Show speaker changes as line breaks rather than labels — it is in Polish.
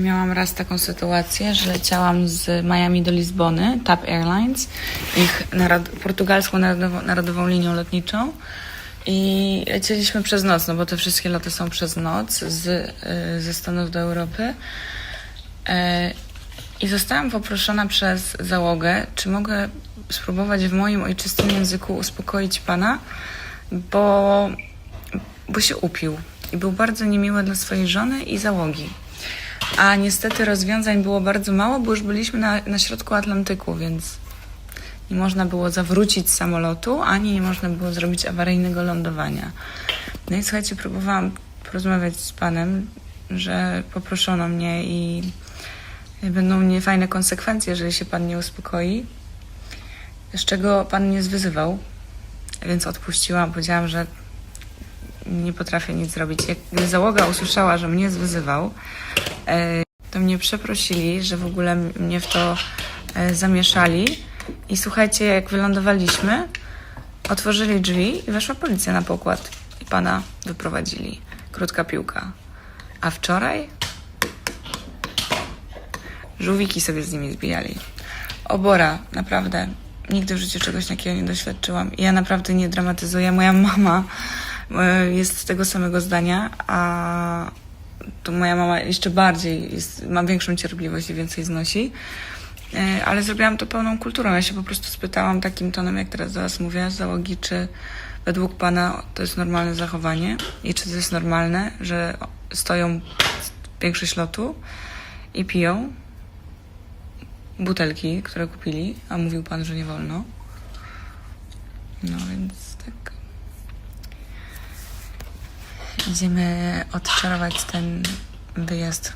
Miałam raz taką sytuację, że leciałam z Miami do Lizbony, TAP Airlines, ich narod- portugalską narodową, narodową linią lotniczą. I lecieliśmy przez noc, no bo te wszystkie loty są przez noc z, y, ze Stanów do Europy. E, I zostałam poproszona przez załogę, czy mogę spróbować w moim ojczystym języku uspokoić pana, bo, bo się upił i był bardzo niemiły dla swojej żony i załogi. A niestety rozwiązań było bardzo mało, bo już byliśmy na, na środku Atlantyku, więc nie można było zawrócić samolotu, ani nie można było zrobić awaryjnego lądowania. No i słuchajcie, próbowałam porozmawiać z panem, że poproszono mnie i będą niefajne konsekwencje, jeżeli się pan nie uspokoi. Z czego pan mnie zwyzywał, więc odpuściłam. Powiedziałam, że nie potrafię nic zrobić. Jak gdy załoga usłyszała, że mnie zwyzywał, e, to mnie przeprosili, że w ogóle mnie w to e, zamieszali. I słuchajcie, jak wylądowaliśmy, otworzyli drzwi i weszła policja na pokład i pana wyprowadzili. Krótka piłka. A wczoraj żółwiki sobie z nimi zbijali. Obora, naprawdę. Nigdy w życiu czegoś takiego nie doświadczyłam. I ja naprawdę nie dramatyzuję. Moja mama jest tego samego zdania, a to moja mama jeszcze bardziej jest, ma większą cierpliwość i więcej znosi. E, Ale zrobiłam to pełną kulturą. Ja się po prostu spytałam takim tonem, jak teraz Was mówię, z załogi, czy według Pana to jest normalne zachowanie i czy to jest normalne, że stoją większość lotu i piją butelki, które kupili, a mówił Pan, że nie wolno. No więc tak. Idziemy odczarować ten wyjazd